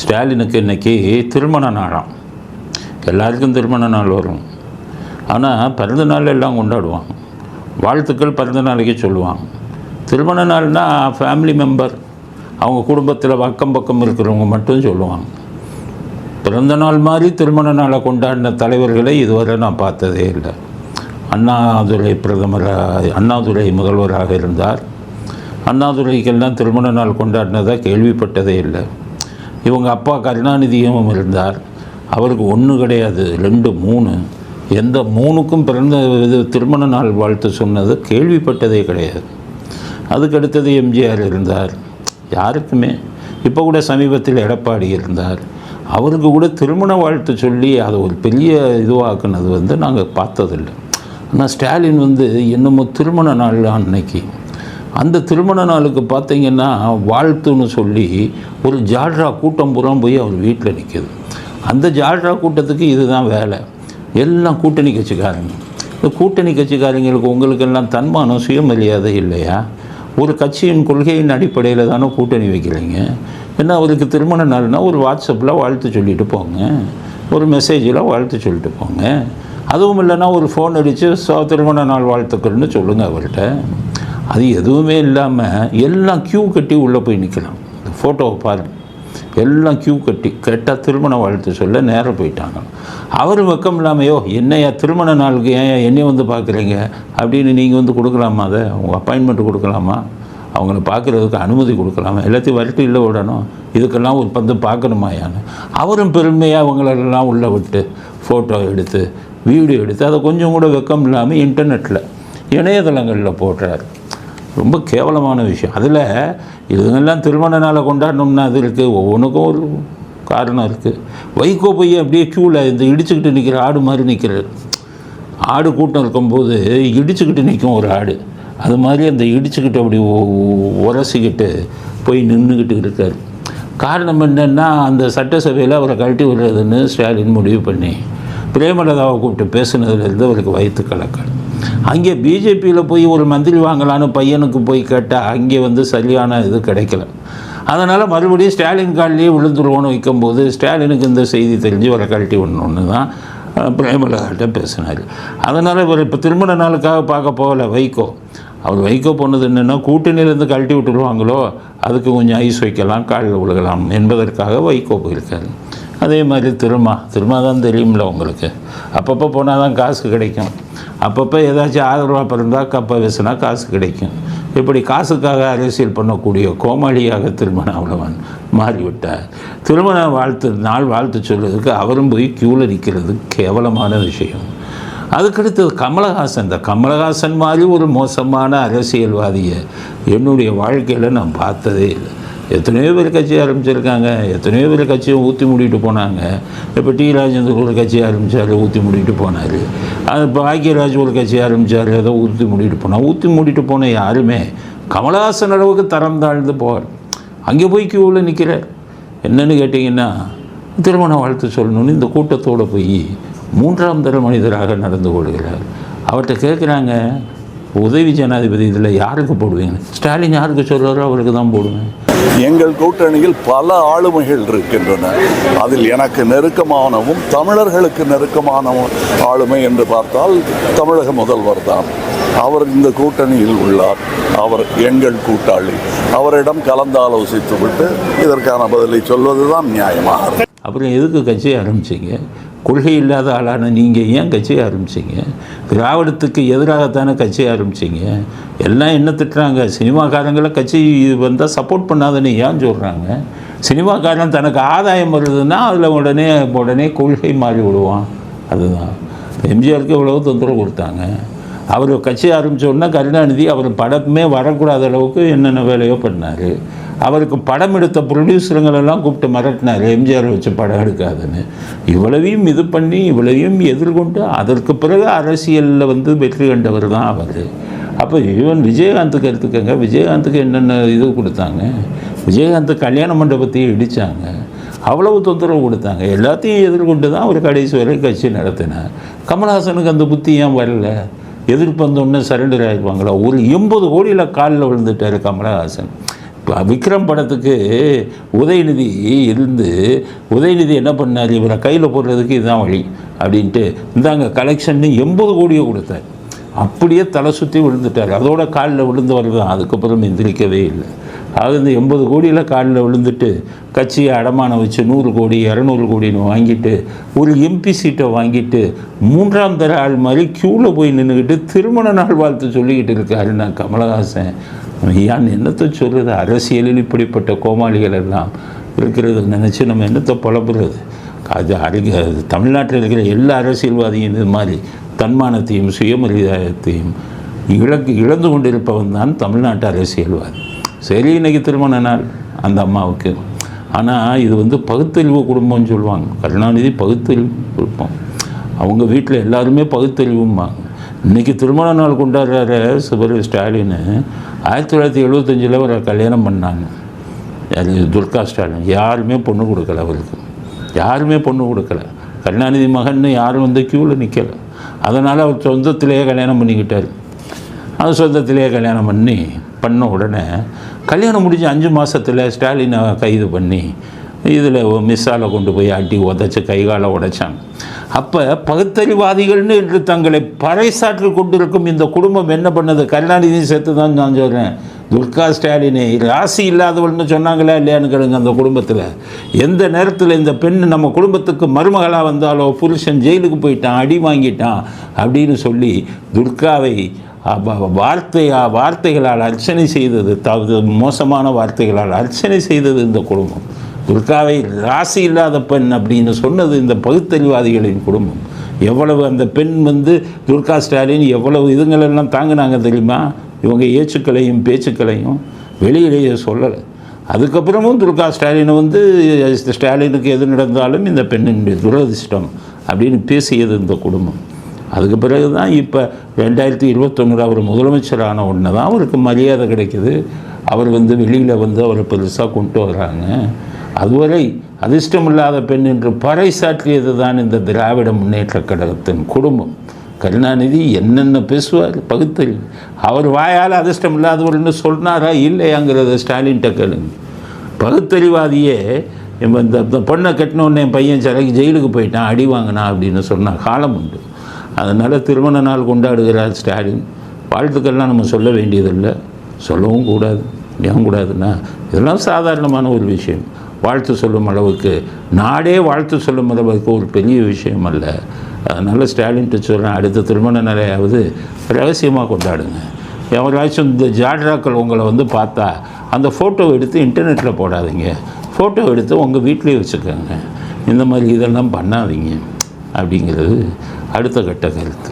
ஸ்டாலினுக்கு இன்னைக்கு திருமண நாளாம். எல்லாருக்கும் திருமண நாள் வரும். ஆனால் பிறந்த நாள் எல்லாம் கொண்டாடுவாங்க. வாழ்த்துக்கள் பிறந்த நாளைக்கு சொல்லுவாங்க. திருமண நாள்னால் ஃபேமிலி மெம்பர் அவங்க குடும்பத்தில் அக்கம் பக்கம் இருக்கிறவங்க மட்டும் சொல்லுவாங்க. பிறந்த நாள் மாதிரி திருமண நாளை கொண்டாடின தலைவர்களை இதுவரை நான் பார்த்ததே இல்லை. அண்ணாதுரை பிரதமராக அண்ணாதுரை முதல்வராக இருந்தார். அண்ணாதுரைக்கெல்லாம் திருமண நாள் கொண்டாடினதாக கேள்விப்பட்டதே இல்லை. இவங்க அப்பா கருணாநிதியும் இருந்தார். அவருக்கு ஒன்று கிடையாது ரெண்டு மூணு. எந்த மூணுக்கும் பிறந்த இது திருமண நாள் வாழ்த்து சொன்னது கேள்விப்பட்டதே கிடையாது. அதுக்கு அடுத்தது எம்ஜிஆர் இருந்தார். யாருக்குமே. இப்போ கூட சமீபத்தில் எடப்பாடி இருந்தார். அவருக்கு கூட திருமண வாழ்த்து சொல்லி அதை ஒரு பெரிய இதுவாக்குனது வந்து நாங்கள் பார்த்ததில்லை. ஆனால் ஸ்டாலின் வந்து என்னமோ திருமண நாள் அன்னைக்கு அந்த திருமண நாளுக்கு பார்த்தீங்கன்னா வாழ்த்துன்னு சொல்லி ஒரு ஜால்ரா கூட்டம் புறம் போய் அவர் வீட்டில் நிற்கிது அந்த ஜால்ரா கூட்டத்துக்கு இதுதான் வேலை. எல்லாம் கூட்டணி கட்சிக்காரங்க. இந்த கூட்டணி கட்சிக்காரங்களுக்கு உங்களுக்கெல்லாம் தன்மானம் சுயமரியாதை இல்லையா? ஒரு கட்சியின் கொள்கையின் அடிப்படையில் தானே கூட்டணி வைக்கிறீங்க. ஏன்னா அவருக்கு திருமண நாள்னா ஒரு வாட்ஸ்அப்பில் வாழ்த்து சொல்லிட்டு போங்க. ஒரு மெசேஜில் வாழ்த்து சொல்லிட்டு போங்க. அதுவும் இல்லைன்னா ஒரு ஃபோன் அடித்து சோ திருமண நாள் வாழ்த்துக்கள்னு சொல்லுங்கள் அவர்கிட்ட. அது எதுவுமே இல்லாமல் எல்லாம் க்யூ கட்டி உள்ளே போய் நிற்கலாம் இந்த ஃபோட்டோவை பாரு எல்லாம் க்யூ கட்டி கேட்டால் திருமண வாழ்த்து சொல்ல நேரம் போயிட்டாங்க. அவர் வெக்கம் இல்லாமையோ என்னையா திருமண நாளுக்கு ஏன் என்னையும் வந்து பார்க்குறீங்க அப்படின்னு நீங்கள் வந்து கொடுக்கலாமா அதை? உங்கள் அப்பாயின்மெண்ட் கொடுக்கலாமா? அவங்கள பார்க்குறதுக்கு அனுமதி கொடுக்கலாமா? எல்லாத்தையும் வரட்டு இல்லை விடணும். இதுக்கெல்லாம் ஒரு பந்து பார்க்கணுமாயான்னு அவரும் பெருமையாக அவங்களெல்லாம் உள்ளே விட்டு ஃபோட்டோ எடுத்து வீடியோ எடுத்து அதை கொஞ்சம் கூட வெக்கம் இல்லாமல் இன்டர்நெட்டில் இணையதளங்களில் போடுறாரு. ரொம்ப கேவலமான விஷயம். அதில் இதுங்கெல்லாம் திருமண நாளை கொண்டாடணும்னா அது இருக்குது ஒவ்வொன்றுக்கும் ஒரு காரணம் இருக்குது வைகோ போய் அப்படியே க்யூவில் இந்த இடிச்சுக்கிட்டு நிற்கிற ஆடு மாதிரி நிற்கிறார் ஆடு கூட்டம் இருக்கும்போது இடிச்சுக்கிட்டு நிற்கும் ஒரு ஆடு. அது மாதிரி அந்த இடிச்சுக்கிட்டு அப்படி உரசிக்கிட்டு போய் நின்றுக்கிட்டு இருக்கார். காரணம் என்னென்னா அந்த சட்டசபையில் அவரை கழட்டி விடுறதுன்னு ஸ்டாலின் முடிவு பண்ணி பிரேமலதாவை கூப்பிட்டு பேசுனதுலேருந்து அவருக்கு வயிற்று கலக்கல் அங்கே பிஜேபியில் போய் ஒரு மந்திரி வாங்கலான்னு பையனுக்கு போய் கேட்டால் அங்கே வந்து சரியான இது கிடைக்கல. அதனால் மறுபடியும் ஸ்டாலின் காலிலேயே விழுந்துருவோன்னு வைக்கும்போது ஸ்டாலினுக்கு இந்த செய்தி தெரிஞ்சு வர கழட்டி ஒன்று தான் பிரேமலகாட்ட பேசினார். அதனால் இவர் இப்போ திருமண நாளுக்காக பார்க்க போகல வைகோ. அவர் வைகோ போனது என்னென்னா கூட்டணியிலேருந்து கழட்டி விட்டுருவாங்களோ அதுக்கு கொஞ்சம் ஐஸ் வைக்கலாம் காலில் விழுகலாம் என்பதற்காக வைகோ போயிருக்காரு. அதே மாதிரி திருமா திருமா தான் தெரியும்ல உங்களுக்கு. அப்பப்போ போனால் தான் காசு கிடைக்கும். அப்பப்போ ஏதாச்சும் ஆதரவாக பிறந்தால் கப்பை வீசினா காசு கிடைக்கும். இப்படி காசுக்காக அரசியல் பண்ணக்கூடிய கோமாளியாக திருமண அவ்வளவன் மாறிவிட்டார். திருமண வாழ்த்து நாள் வாழ்த்து சொல்கிறதுக்கு அவரும் போய் கியூவில் நிற்கிறது கேவலமான விஷயம். அதுக்கடுத்தது கமலஹாசன் இந்த கமலஹாசன் மாதிரி ஒரு மோசமான அரசியல்வாதியை என்னுடைய வாழ்க்கையில் நான் பார்த்ததே இல்லை. எத்தனையோ பேர் கட்சி ஆரம்பிச்சிருக்காங்க. எத்தனையோ பேர் கட்சியை ஊற்றி மூடிட்டு போனாங்க. இப்போ டி ராஜேந்தர் ஒரு கட்சி ஆரம்பித்தார் ஊற்றி மூடிட்டு போனார். அது இப்போ பாக்கியராஜ் ஒரு கட்சி ஆரம்பித்தார் ஏதோ ஊற்றி மூடிட்டு போனால் ஊற்றி மூடிட்டு போன யாருமே கமலஹாசன் அளவுக்கு தரம் தாழ்ந்து போவார் அங்கே போய் க்யூவில் நிற்கிறார் என்னன்னு கேட்டிங்கன்னா திருமண வாழ்த்து சொல்லணும்னு இந்த கூட்டத்தோடு போய் மூன்றாம் தர மனிதராக நடந்து கொள்கிறார். அவர்கிட்ட கேட்குறாங்க உதவி ஜனாதிபதி இதில் யாருக்கு போடுவீங்க? ஸ்டாலின் யாருக்கு சொல்கிறாரோ அவருக்கு தான் போடுவேன். எங்கள் கூட்டணியில் பல ஆளுமைகள் இருக்கின்றன. அதில் எனக்கு நெருக்கமானவும் தமிழர்களுக்கு நெருக்கமானவும் ஆளுமை என்று பார்த்தால் தமிழக முதல்வர் தான். அவர் இந்த கூட்டணியில் உள்ளார். அவர் எங்கள் கூட்டாளி. அவரிடம் கலந்தாலோசித்து விட்டு இதற்கான பதிலை சொல்வதுதான் நியாயமாக அப்புறம் எதுக்கு கட்சி ஆரம்பிச்சீங்க? கொள்கை இல்லாத ஆளான நீங்கள் ஏன் கட்சியை ஆரம்பிச்சீங்க? திராவிடத்துக்கு எதிராகத்தானே கட்சியை ஆரம்பிச்சீங்க? எல்லாம் என்ன திட்டுறாங்க? சினிமாக்காரங்களை கட்சி வந்தால் சப்போர்ட் பண்ணாதன்னு ஏன் சொல்கிறாங்க சினிமாக்காரன் தனக்கு ஆதாயம் வருதுன்னா அதில் உடனே உடனே கொள்கை மாறி விடுவான். அதுதான். எம்ஜிஆருக்கு எவ்வளோ தொந்தரவு கொடுத்தாங்க. அவர் கட்சி ஆரம்பித்தோடனே கருணாநிதி அவர் படமே வரக்கூடாத அளவுக்கு என்னென்ன வேலையோ பண்ணார். அவருக்கு படம் எடுத்த ப்ரொடியூசருங்களெல்லாம் கூப்பிட்டு மிரட்டினார். எம்ஜிஆர் வச்சு படம் எடுக்காதுன்னு. இவ்வளவையும் இது பண்ணி இவ்வளவையும் எதிர்கொண்டு அதற்கு பிறகு அரசியலில் வந்து வெற்றி கண்டவர் தான் அவர். அப்போ ஈவன் விஜயகாந்துக்கு எடுத்துக்கங்க. விஜயகாந்துக்கு என்னென்ன இது கொடுத்தாங்க? விஜயகாந்த் கல்யாண மண்டபத்தையும் இடித்தாங்க அவ்வளவு தொந்தரவு கொடுத்தாங்க. எல்லாத்தையும் எதிர்கொண்டு தான் அவர் கடைசி வரை கட்சி நடத்தினார். கமல்ஹாசனுக்கு அந்த புத்தி ஏன் வரல? எதிர்ப்பு வந்தோடனே சரண்டர் ஆகிருப்பாங்களா ஒரு எண்பது கோடியில் காலில் விழுந்துட்டாரு கமலஹாசன். விக்ரம் படத்துக்கு உதயநிதி இருந்து உதயநிதி என்ன பண்ணார்? இவரை கையில் போடுறதுக்கு இதுதான் வழி அப்படின்ட்டு இந்தாங்க கலெக்ஷன்னு எண்பது கோடியை கொடுத்தார். அப்படியே தலை சுற்றி விழுந்துட்டார். அதோட காலில் விழுந்தவர் தான். அதுக்கப்புறம் எந்திரிக்கவே இல்லை. அது இந்த எண்பது கோடியில் காலில் விழுந்துட்டு கட்சியை அடமானம் வச்சு நூறு கோடி இரநூறு கோடின்னு வாங்கிட்டு ஒரு எம்பி சீட்டை வாங்கிட்டு மூன்றாம் தர ஆள் மாதிரி க்யூவில் போய் நின்றுக்கிட்டு திருமண நாள் வாழ்த்து சொல்லிக்கிட்டு இருக்காரு நான் கமலஹாசன். ஏன் என்னத்தை சொல்கிறது அரசியலில் இப்படிப்பட்ட கோமாளிகள் எல்லாம் இருக்கிறது நினச்சி நம்ம என்னத்தை புலம்புறது? அது அறிக தமிழ்நாட்டில் இருக்கிற எல்லா அரசியல்வாதியும் இது மாதிரி தன்மானத்தையும் சுயமரியாதையத்தையும் இழக்கு இழந்து கொண்டிருப்பவன் தான் தமிழ்நாட்டு அரசியல்வாதி. சரி இன்னைக்கு திருமண நாள். அந்த அம்மாவுக்கு. ஆனால் இது வந்து பகுத்தறிவு குடும்பம்னு சொல்லுவாங்க. கருணாநிதி பகுத்தறிவு குடும்பம். அவங்க வீட்டில் எல்லாருமே பகுத்தறிவும்பாங்க இன்னைக்கு திருமண நாள் கொண்டாடுறாரு சிவரு ஸ்டாலின். ஆயிரத்தி தொள்ளாயிரத்தி எழுபத்தஞ்சில் அவரை கல்யாணம் பண்ணாங்க. அது துர்கா ஸ்டாலின். யாருமே பொண்ணு கொடுக்கல அவருக்கு. யாருமே பொண்ணு கொடுக்கல. கருணாநிதி மகன்னு யாரும் வந்து க்யூவில் நிற்கலை அதனால் அவர் சொந்தத்திலேயே கல்யாணம் பண்ணிக்கிட்டார். அது சொந்தத்திலேயே கல்யாணம் பண்ணி பண்ண உடனே கல்யாணம் முடிஞ்ச அஞ்சு மாதத்தில் ஸ்டாலினை கைது பண்ணி இதில் மிஸ்ஸால் கொண்டு போய் அட்டி உதச்சி கைகால உடைச்சாங்க. அப்போ பகுத்தறிவாதிகள்னு என்று தங்களை பறைசாற்றி கொண்டிருக்கும் இந்த குடும்பம் என்ன பண்ணது? கருணாநிதி சேர்த்து தான் நான் சொல்கிறேன் துர்கா ஸ்டாலினை ராசி இல்லாதவள்னு சொன்னாங்களா இல்லையான்னு கேளுங்க அந்த குடும்பத்தில். எந்த நேரத்தில் இந்த பெண் நம்ம குடும்பத்துக்கு மருமகளாக வந்தாலோ புருஷன் ஜெயிலுக்கு போயிட்டான் அடி வாங்கிட்டான் அப்படின்னு சொல்லி துர்காவை வார்த்தையா வார்த்தைகளால் அர்ச்சனை செய்தது தவது மோசமான வார்த்தைகளால் அர்ச்சனை செய்தது இந்த குடும்பம். துர்காவை ராசி இல்லாத பெண் அப்படின்னு சொன்னது இந்த பகுத்தறிவாதிகளின் குடும்பம். எவ்வளவு அந்த பெண் வந்து துர்கா ஸ்டாலின் எவ்வளவு இதுங்களெல்லாம் தாங்கினாங்க தெரியுமா? இவங்க ஏச்சுக்களையும் பேச்சுக்களையும் வெளியிலேயே சொல்லலை. அதுக்கப்புறமும் துர்கா ஸ்டாலினை வந்து ஸ்டாலினுக்கு எது நடந்தாலும் இந்த பெண்ணினுடைய துரதிர்ஷ்டம் அப்படின்னு பேசியது இந்த குடும்பம். அதுக்கு பிறகு தான் இப்போ ரெண்டாயிரத்தி இருபத்தொன்னில் அவர் முதலமைச்சரான உடனே தான் அவருக்கு மரியாதை கிடைக்கிது. அவர் வந்து வெளியில் வந்து அவரை பெருசாக கொண்டு வராங்க அதுவரை அதிர்ஷ்டமில்லாத பெண் என்று பறைசாற்றியது தான் இந்த திராவிட முன்னேற்ற கழகத்தின் குடும்பம். கருணாநிதி என்னென்ன பேசுவார்? பகுத்தறிவு. அவர் வாயால் அதிர்ஷ்டம் இல்லாதவர்னு சொன்னாரா இல்லையாங்கிறத ஸ்டாலின்கிட்ட கேளுங்க. பகுத்தறிவாதியே இந்த இந்த பொண்ணை கட்டினோடனே என் பையன் சிலைக்கு ஜெயிலுக்கு போயிட்டான் அடி வாங்கினா அப்படின்னு சொன்ன காலம் உண்டு. அதனால் திருமண நாள் கொண்டாடுகிறார் ஸ்டாலின். வாழ்த்துக்கள்லாம் நம்ம சொல்ல வேண்டியதில்லை. சொல்லவும் கூடாது ஏன் கூடாதுன்னா இதெல்லாம் சாதாரணமான ஒரு விஷயம். வாழ்த்து சொல்லும் அளவுக்கு நாடே வாழ்த்து சொல்லும் அளவுக்கு ஒரு பெரிய விஷயம் அல்ல. அதனால் ஸ்டாலின் சொல்கிறேன் அடுத்த திருமண நாளையாவது ரகசியமாக கொண்டாடுங்க. எவராச்சும் இந்த ஜாட்ராக்கள் உங்களை வந்து பார்த்தா அந்த ஃபோட்டோ எடுத்து இன்டர்நெட்டில் போடாதீங்க. ஃபோட்டோ எடுத்து உங்கள் வீட்டிலேயே வச்சுக்கோங்க. இந்த மாதிரி இதெல்லாம் பண்ணாதீங்க. அப்படிங்கிறது அடுத்த கட்ட கருத்து.